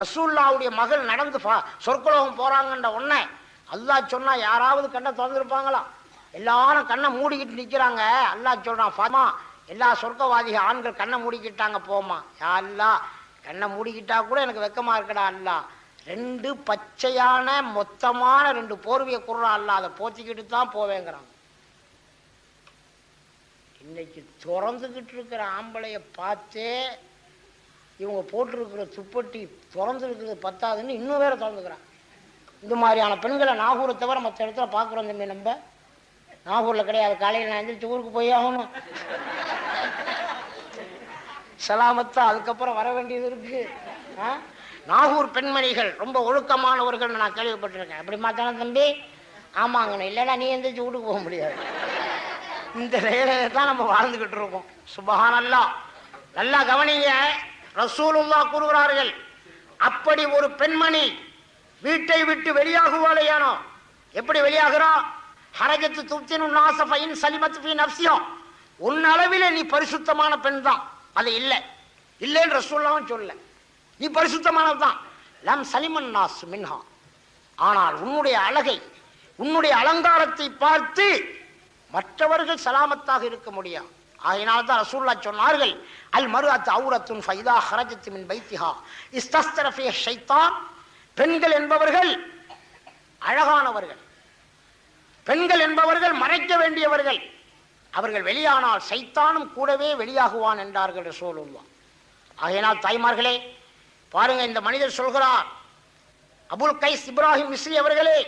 ரசூல்லாவுடைய மகள் நடந்து சொற்கலோகம் போறாங்கன்ற உடனே அல்லாஹ் சொன்னா யாராவது கண்ணை திறந்துருப்பாங்களா? எல்லாரும் கண்ணை மூடிக்கிட்டு நிக்கிறாங்க. அல்லாஹ் சொல்றான் ஃபாமா எல்லா சொர்க்கவாதிக ஆண்கள் கண்ணை மூடிக்கிட்டாங்க போமா யா அல்லாஹ் கண்ணை மூடிக்கிட்டா கூட எனக்கு வெக்கமா இருக்கடா அல்லாஹ் ரெண்டு பச்சையான மொத்தமான ரெண்டு போர்வையை குடுறான் அல்லாஹ் அதை போத்திக்கிட்டு தான் போவேங்கிறான் இன்னைக்கு திறந்துக்கிட்டு இருக்கிற ஆம்பளைய பார்த்தே இவங்க போட்டிருக்கிற துப்பட்டி திறந்துருக்கிறது பத்தாதுன்னு இன்னும் வேற திறந்துக்கிறான். இந்த மாதிரியான பெண்களை நாகூரை தவிர மற்ற இடத்துல பார்க்குறோம் தம்பி நம்ம. நாகூரில் கிடையாது. காலையில் நான் எந்திரிச்சு ஊருக்கு போய் ஆகணும். சலாமத்தா அதுக்கப்புறம் வர வேண்டியது இருக்கு. ஆ? நாகூர் பெண்மணிகள் ரொம்ப ஒழுக்கமானவர்கள் நான் கேள்விப்பட்டிருக்கேன். அப்படி மாத்தான தம்பி? ஆமாங்கண்ணே இல்லைன்னா நீ எந்திரிச்சு வீட்டுக்கு போக முடியாது. இந்த வேலையை தான் நம்ம வாழ்ந்துக்கிட்டு இருக்கோம். சுபஹானல்லா நல்லா கவனிங்க. ரசூலுல்லா கூறுகிறார்கள் அப்படி ஒரு பெண்மணி வீட்டை விட்டு வெளியாகுவாளையானோ எப்படி வெளியாகிறோம் ஹரஜத்து துப்தின் நாசஃபைன் சலிமத்து பின் நஃப்ஸியும் உன் அளவிலே நீ பரிசுத்தமான பெண் தான். அது இல்லை. இல்லைன்னு ரசூல்லாவும் சொல்ல நீ பரிசுத்தமானது தான். லம் சலிமன் நாஸ் மின்ஹா. ஆனால் உன்னுடைய அழகை உன்னுடைய அலங்காரத்தை பார்த்து மற்றவர்கள் சலாமத்தாக இருக்க முடியாது ஆகையினால் தான் ரசூல்லா சொன்னார்கள் அல் மரு அத் அவுரத்துன் ஃபைதா ஹரஜத்து மின் பைத்திஹா. இஸ்தஸ்தரஃபே ஷைத்தான். பெண்கள் என்பவர்கள் அழகானவர்கள். பெண்கள் என்பவர்கள் மறைக்க வேண்டியவர்கள். அவர்கள் வெளியானால் சைத்தானும் கூடவே வெளியாகுவான் என்றார்கள் ரசூலுல்லா ஆகையினால் தாய்மார்களே பாருங்க இந்த மனிதர் சொல்கிறார் அபுல் கைஸ் இப்ராஹிம் மிஸ்ரி அவர்களே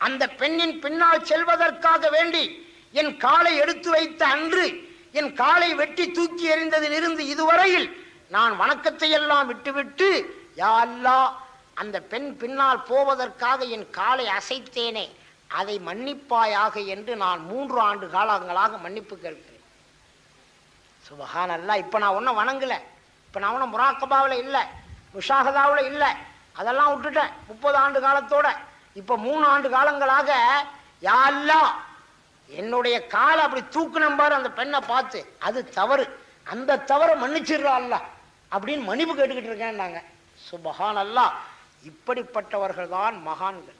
அந்த பெண்ணின் பின்னால் செல்வதற்காக வேண்டி என் காலை எடுத்து வைத்த அன்று என் காலை வெட்டி தூக்கி எறிந்ததிலிருந்து இதுவரையில் நான் வணக்கத்தை எல்லாம் விட்டுவிட்டு யா அந்த பெண் பின்னால் போவதற்காக என் காலை அசைத்தேனே அதை மன்னிப்பாயாக என்று நான் மூன்று ஆண்டு காலங்களாக மன்னிப்பு கேட்கிறேன். சுபகான் அல்ல இப்போ நான் ஒன்றும் வணங்கல. இப்போ நான் ஒன்றும் முராக்கபாவில் இல்லை முஷாகதாவில் இல்லை. அதெல்லாம் விட்டுட்டேன் முப்பது ஆண்டு காலத்தோட. இப்போ மூணு ஆண்டு காலங்களாக யாரெல்லாம் என்னுடைய காலை அப்படி தூக்குனம் பாரு அந்த பெண்ணை பார்த்து அது தவறு. அந்த தவறை மன்னிச்சிடுறா அல்ல அப்படின்னு மன்னிப்பு கேட்டுக்கிட்டு இருக்கேன் நாங்க சுபஹான் அல்லா இப்படிப்பட்டவர்கள் தான் மகான்கள்.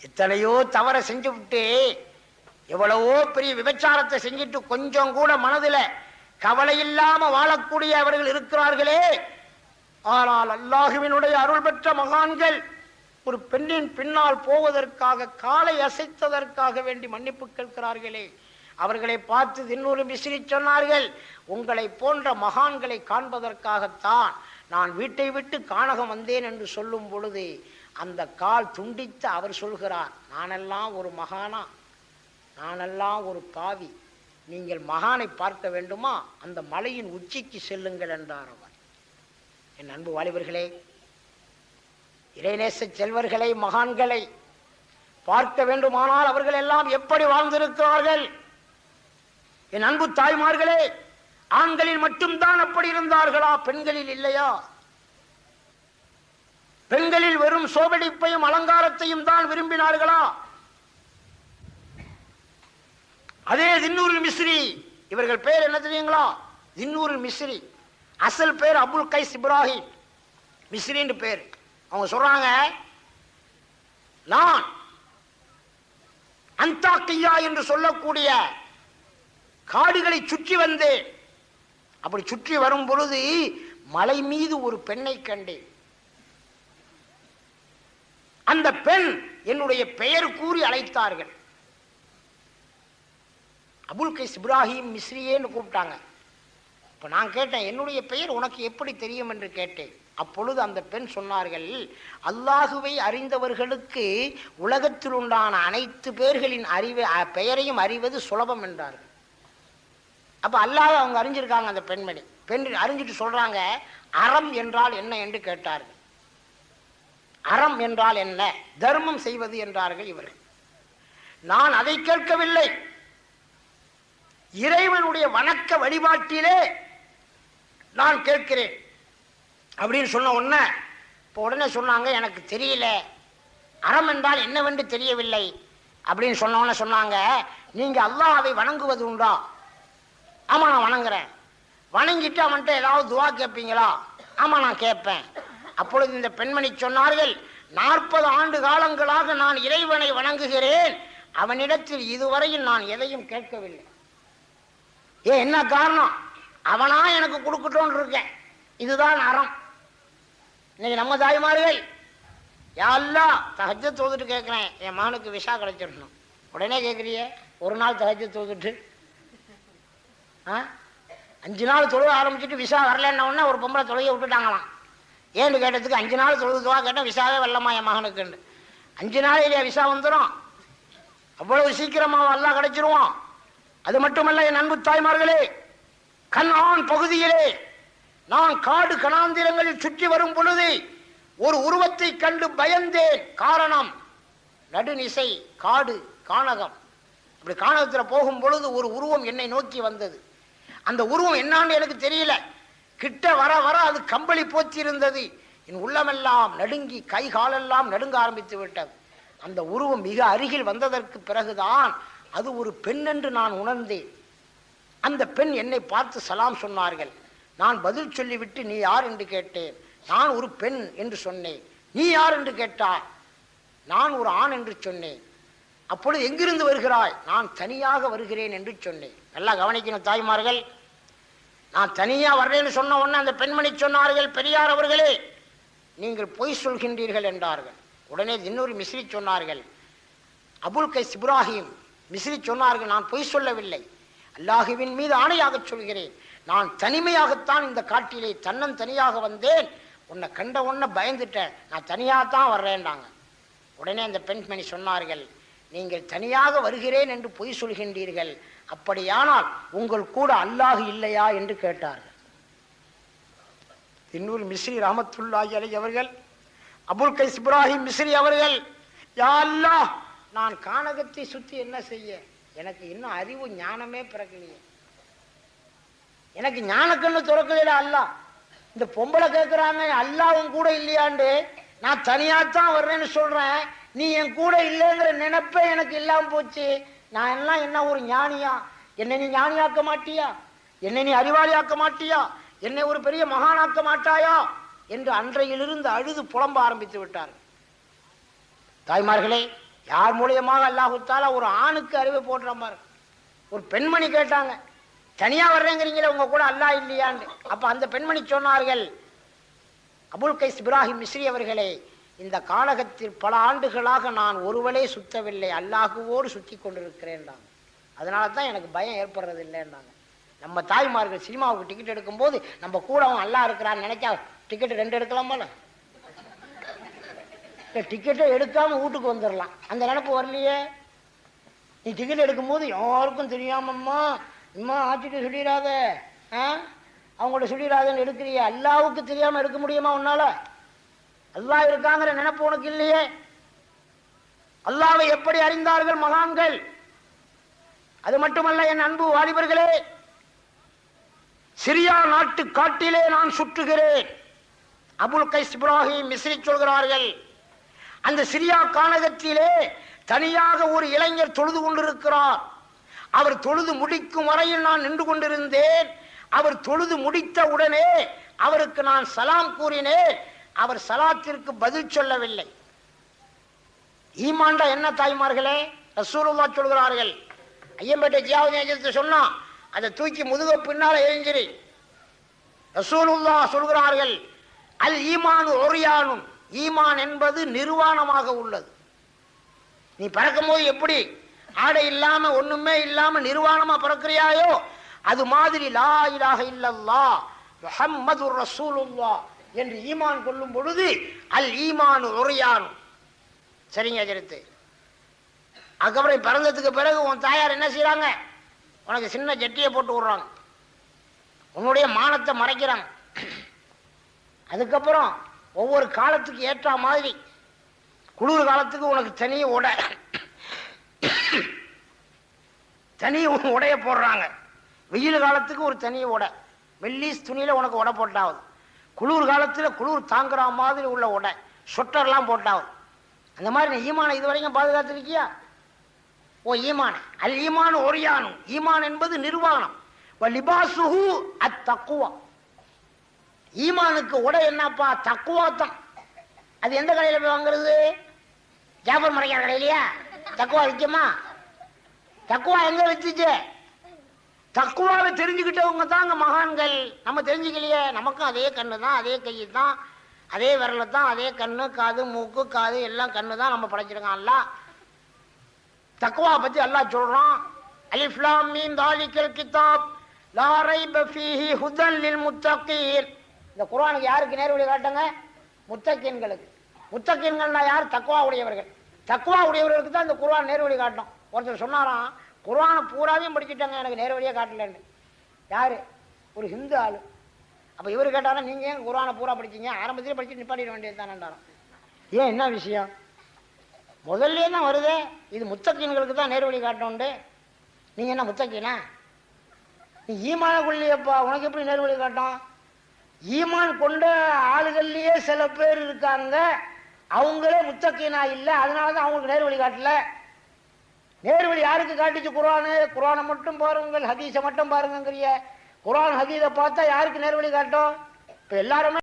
எத்தனையோ தவறை செஞ்சு விட்டு எவ்வளவோ பெரிய விபச்சாரத்தை செஞ்சுட்டு கொஞ்சம் கூட மனதில் கவலை இல்லாம வாழக்கூடிய அவர்கள் இருக்கிறார்களே. ஆனால் அல்லாஹுவினுடைய அருள் பெற்ற மகான்கள் ஒரு பெண்ணின் பின்னால் போவதற்காக காலை அசைத்ததற்காக வேண்டி மன்னிப்பு கேட்கிறார்களே. அவர்களை பார்த்து இன்னொரு மிஸ்ரி சொன்னார்கள் உங்களை போன்ற மகான்களை காண்பதற்காகத்தான் நான் வீட்டை விட்டு கானகம் வந்தேன் என்று சொல்லும் பொழுது அந்த கால் துண்டித்து அவர் சொல்கிறார் நானெல்லாம் ஒரு மகானா நானெல்லாம் ஒரு பாவி. நீங்கள் மகானை பார்க்க வேண்டுமா? அந்த மலையின் உச்சிக்கு செல்லுங்கள் என்றார் அவர். என் அன்பு வாலிபர்களே இறைநேச செல்வர்களை மகான்களை பார்க்க வேண்டுமானால் அவர்கள் எல்லாம் எப்படி வாழ்ந்திருக்கிறார்கள்? என் அன்பு தாய்மார்களே ஆண்களில் மட்டும்தான் அப்படி இருந்தார்களா? பெண்களில் இல்லையா? பெண்களில் வெறும் சோபடிப்பையும் அலங்காரத்தையும் தான் விரும்பினார்களா? அதே தின்னூரில் மிஸ்ரி இவர்கள் பேர் என்ன தெரியுங்களா? தின்னூரில் மிஸ்ரி. அசல் பேர் அபுல் கைஸ் இப்ராஹிம். மிஸ்ரின்னு பேர். அவங்க சொல்றாங்க நான் அந்தாக்கையா என்று சொல்லக்கூடிய காடுகளை சுற்றி வந்தேன். அப்படி சுற்றி வரும் பொழுது மலை மீது ஒரு பெண்ணை கண்டேன். அந்த பெண் என்னுடைய பெயர் கூறி அழைத்தார்கள். அபுல் கைஸ் இப்ராஹிம் மிஸ்ரியேன்னு கூப்பிட்டாங்க. இப்போ நான் கேட்டேன் என்னுடைய பெயர் உனக்கு எப்படி தெரியும் என்று கேட்டேன். அப்பொழுது அந்த பெண் சொன்னார்கள் அல்லாஹுவை அறிந்தவர்களுக்கு உலகத்தில் உண்டான அனைத்து பேர்களின் அறிவை அ- பெயரையும் அறிவது சுலபம் என்றார்கள். அப்போ அல்லாஹ் அவங்க அறிஞ்சிருக்காங்க அந்த பெண்மணி. பெண் அறிஞ்சிட்டு சொல்றாங்க அறம் என்றால் என்ன? என்று கேட்டார்கள். அறம் என்றால் என்ன? தர்மம் செய்வது என்றார்கள் இவர்கள். நான் அதை கேட்கவில்லை. இறைவனுடைய வணக்க வழிபாட்டிலே நான் கேட்கிறேன். அப்படின்னு சொன்ன உடனே இப்போ உடனே சொன்னாங்க எனக்கு தெரியல. அறம் என்றால் என்னவென்று தெரியவில்லை. அப்படின்னு சொன்னோன்னு சொன்னாங்க நீங்கள் அல்லாவை வணங்குவது உண்டா? ஆமாம் நான் வணங்குறேன். வணங்கிட்டு அவன்கிட்ட ஏதாவது துவா கேட்பீங்களா? ஆமாம் நான் கேட்பேன். அப்பொழுது இந்த பெண்மணி சொன்னார்கள் நாற்பது ஆண்டு காலங்களாக நான் இறைவனை வணங்குகிறேன். அவனிடத்தில் இதுவரையில் நான் எதையும் கேட்கவில்லை. ஏன் என்ன காரணம்? அவனா எனக்கு கொடுக்கட்டோன்னு இருக்கேன். இதுதான் அறம். இன்னைக்கு நம்ம தாய்மார்கள் யாரெல்லாம் தகஜ தோதுட்டு கேட்குறேன் என் மகனுக்கு விஷா கிடைச்சிடணும். உடனே கேட்குறியே ஒரு நாள் தகஜ தோதுட்டு. ஆ? அஞ்சு நாள் தொழுவ ஆரம்பிச்சுட்டு விசா வரலன்ன உடனே ஒரு பொம்பளை தொழுகை விட்டுட்டாங்களாம். ஏன்னு கேட்டதுக்கு அஞ்சு நாள் தொழுதுவா கேட்டால் விசாவே வரலமா என் மகனுக்குன்னு. அஞ்சு நாள் இல்லையா விசா வந்துடும் அவ்வளவு சீக்கிரமாக எல்லாம் கிடைச்சிருவோம் அது மட்டுமல்ல என் அன்பு தாய்மார்களே கண் ஆண் பகுதியிலே நான் காடு கணாந்திரங்களில் சுற்றி வரும் பொழுது ஒரு உருவத்தை கண்டு பயந்தேன். காரணம் நடுநிசை காடு கானகம். அப்படி கானகத்தில் போகும் பொழுது ஒரு உருவம் என்னை நோக்கி வந்தது. அந்த உருவம் என்னான்னு எனக்கு தெரியல. கிட்ட வர வர அது கம்பளி போச்சிருந்தது. என் உள்ளமெல்லாம் நடுங்கி கை காலெல்லாம் நடுங்க ஆரம்பித்து விட்டது. அந்த உருவம் மிக அருகில் வந்ததற்கு பிறகுதான் அது ஒரு பெண் என்று நான் உணர்ந்தேன். அந்த பெண் என்னை பார்த்து சலாம் சொன்னார்கள். நான் பதில் சொல்லிவிட்டு நீ யார் என்று கேட்டேன். நான் ஒரு பெண் என்று சொன்னேன். நீ யார் என்று கேட்டாய்? நான் ஒரு ஆண் என்று சொன்னேன். அப்பொழுது எங்கிருந்து வருகிறாய்? நான் தனியாக வருகிறேன் என்று சொன்னேன். நல்லா கவனிக்கணும் தாய்மார்கள். நான் தனியாக வர்றேன்னு சொன்ன உடனே அந்த பெண்மணி சொன்னார்கள் பெரியார் அவர்களே நீங்கள் பொய் சொல்கின்றீர்கள் என்றார்கள். உடனே இன்னொரு மிஸ்ரி சொன்னார்கள் அபுல் கைஸ் இப்ராஹிம் மிஸ்ரி சொன்னார்கள் நான் பொய் சொல்லவில்லை. அல்லாஹுவின் மீது ஆணையாக சொல்கிறேன். நான் தனிமையாகத்தான் இந்த காட்டிலே தன்னன் தனியாக வந்தேன். உன்னை கண்ட உன்னை பயந்துட்டேன். நான் தனியாகத்தான் வர்றேன்டாங்க. உடனே அந்த பெண்மணி சொன்னார்கள் நீங்கள் தனியாக வருகிறேன் என்று பொய் சொல்கின்றீர்கள். அப்படியானால் உங்கள் கூட அல்லாஹு இல்லையா? என்று கேட்டார்கள். இன்னொரு மிஸ்ரி ரஹமத்துல்லாஹி அலை அவர்கள் அபுல் கைஸ் இப்ராஹிம் மிஸ்ரி அவர்கள் யா அல்லாஹ் நான் கானகத்தை சுத்தி என்ன செய்ய? எனக்கு இன்னும் அறிவு ஞானமே பிறக்கலையே. எனக்கு ஞானக்கண்ணு துறக்கலையில அல்லாஹ் இந்த பொம்பளை கேட்குறாங்க அல்லாவும் கூட இல்லையாண்டு. நான் தனியாத்தான் வர்றேன்னு சொல்றேன். நீ என் கூட இல்லைங்கிற நினைப்பே எனக்கு இல்லாம போச்சு. நான் எல்லாம் என்ன ஒரு ஞானியா? என்னை நீ ஞானியாக்க மாட்டியா? என்னை நீ அறிவாளியாக்க மாட்டியா? என்னை ஒரு பெரிய மகானாக்க மாட்டாயா? என்று அன்றையிலிருந்து அழுது புலம்ப ஆரம்பித்து விட்டார் தாய்மார்களே யார் மூலியமாக அல்லாஹுத்தால ஒரு ஆணுக்கு அறிவை போடுற மாதிரி. ஒரு பெண்மணி கேட்டாங்க தனியா வர்றேங்கிறீங்களே உங்க கூட அல்லாஹ் இல்லையான்னு? அப்ப அந்த பெண்மணி சொன்னார்கள் அபுல் கைஸ் இப்ராஹிம் மிஸ்ரி அவர்களே இந்த காலகத்தில் பல ஆண்டுகளாக நான் ஒருவளே சுத்தவில்லை அல்லாஹுவோடு சுத்தி கொண்டிருக்கிறேன் அதனால தான் எனக்கு பயம் ஏற்படுறது இல்லைன்றாங்க நம்ம தாய்மார்கள் சினிமாவுக்கு டிக்கெட் எடுக்கும்போது நம்ம கூட அவன் அல்லா இருக்கிறான்னு நினைச்சா டிக்கெட் ரெண்டு எடுக்கலாமால டிக்கெட்டை எடுக்காம வீட்டுக்கு வந்துடலாம் அந்த நினப்பு வரலையே? நீ டிக்கெட் எடுக்கும்போது யாருக்கும் தெரியாமம்மா இம்மா ஆச்சிட்டு சொல்லிடாத. ஆ? அவங்கள்ட்ட சொல்லிடாதன்னு எடுக்கிறியா. அல்லாவுக்கு தெரியாம எடுக்க முடியுமா உன்னால? அல்லா இருக்காங்கிற நினப்பு உனக்கு இல்லையே? அல்லாவை எப்படி அறிந்தார்கள் மகான்கள்? அது மட்டுமல்ல என் அன்பு வாலிபர்களே சிரியா நாட்டு காட்டிலே நான் சுற்றுகிறேன். அபுல் கைஸ் இப்ராஹிம் மிஸ்ரி சொல்கிறார்கள் அந்த சிரியா கானகத்திலே தனியாக ஒரு இளைஞர் தொழுது கொண்டிருக்கிறார். அவர் தொழுது முடிக்கும் வரையில் நான் நின்று கொண்டிருந்தேன். அவர் தொழுது முடித்த உடனே அவருக்கு நான் சலாம் கூறினேன். அவர் சலாத்திற்கு பதில் சொல்லவில்லை. ஈமாண்டா என்ன தாய்மார்களே? ரசூலுல்லா சொல்கிறார்கள். ஐயம்பேட்டை ஜியாவது சொன்னா அதை தூக்கி முதுக பின்னால எரிஞ்சிரு. ரசூலுல்லா சொல்கிறார்கள் அல் ஈமானு ஒரியானும் ஈமான் என்பது நிர்வாணமாக உள்ளது. நீ பறக்கும் போது எப்படி? ஆடை இல்லாம ஒண்ணுமே இல்லாம நிர்வாணமா பறக்கிறியாயோ? அது மாதிரி லா இலாஹ இல்லல்லா முஹம்மது ரசூலுல்லா என்று ஈமான் கொள்ளும் பொழுது அல் ஈமான் ஒரியானும் சரிங்க அஜரத்து. அதுக்கப்புறம் பிறந்ததுக்கு பிறகு உன் தாயார் என்ன செய்யறாங்க உனக்கு சின்ன ஜெட்டியை போட்டு விடுறாங்க. உன்னுடைய மானத்தை மறைக்கிறாங்க. அதுக்கப்புறம் ஒவ்வொரு காலத்துக்கு ஏற்ற மாதிரி. குளிர் காலத்துக்கு உனக்கு தனி உடை. தனி உடைய போடுறாங்க. வெயில் காலத்துக்கு ஒரு தனி உடை. வெள்ளீஸ் துணியில உனக்கு உடை போட்டாவது. குளிர் காலத்துல குளிர் தாங்குற மாதிரி உள்ள உடை. சொட்டர்லாம் போட்டாவது. அந்த மாதிரி நீ ஈமானை இது வரைக்கும் பாதுகாத்துருக்கியா? ஓ ஈமான. அல் ஈமான் ஒரியானும் ஈமான் என்பது நிர்வாணம். லிபாசுஹு அத்தக்குவா ஈமானுக்கு உடை என்னப்பா? தக்குவாத்தம். அது எந்த கடையில் போய் வாங்குறது? ஜாபர் மறைக்கிற கடையிலையா தக்குவா விற்குமா? தக்குவா எங்க வித்துச்சு? தக்குவாவை தெரிஞ்சுக்கிட்டவங்க தாங்க மகான்கள். நம்ம தெரிஞ்சுக்கலையே. நமக்கும் அதே கண்ணு தான் அதே கை தான் அதே விரல தான் அதே கண்ணு காது மூக்கு காது எல்லாம் கண்ணு தான் நம்ம படைச்சிருக்கான்ல அல்லாஹ் தக்குவா பத்தி எல்லாம் சொல்றோம் அலிஃப்லாம் மீன் தாலிக்கல் கிதாப். லாரை பஃபீஹி ஹுதன் லில் முத்தக்கீர் இந்த குரானுக்கு யாருக்கு நேர்வழி காட்டுங்க? முத்தக்கியன்களுக்கு முத்தகீன்கள்னா யார்? தக்குவா உடையவர்கள் தக்குவா உடையவர்களுக்கு தான் இந்த குரான் நேர்வழி காட்டும் ஒருத்தர் சொன்னாராம் குரானை பூராவையும் படிச்சுட்டாங்க எனக்கு நேர்வழியே காட்டலன்னு. யார்? ஒரு ஹிந்து ஆள். அப்போ இவர் கேட்டாரா நீங்க ஏன் குரானை பூரா படிச்சீங்க? ஆரம்பத்திலே படித்து நிப்பாட்டிட வேண்டியது தானேன்றாராம் ஏன் என்ன விஷயம்? முதல்ல தான் வருதே? இது முத்தக்கீன்களுக்கு தான் நேர்வழி காட்டணுண்டு நீங்கள் என்ன முத்தக்கீனா? நீ ஈமான கொள்ளையப்பா உனக்கு எப்படி நேர்வழி காட்டும்? ஈமான் கொண்ட ஆளுகள்லயே சில பேர் இருக்காங்க. அவங்களே முத்தக்கீனா இல்லை. அதனால தான் அவங்களுக்கு நேர்வழி காட்டல. நேர்வழி யாருக்கு காட்டுச்சு குரானு குரானை மட்டும் பாருங்கள் ஹதீஸை மட்டும் பாருங்கிறிய குரான் ஹதீஸை பார்த்தா யாருக்கு நேர்வழி காட்டும்? இப்போ எல்லாருமே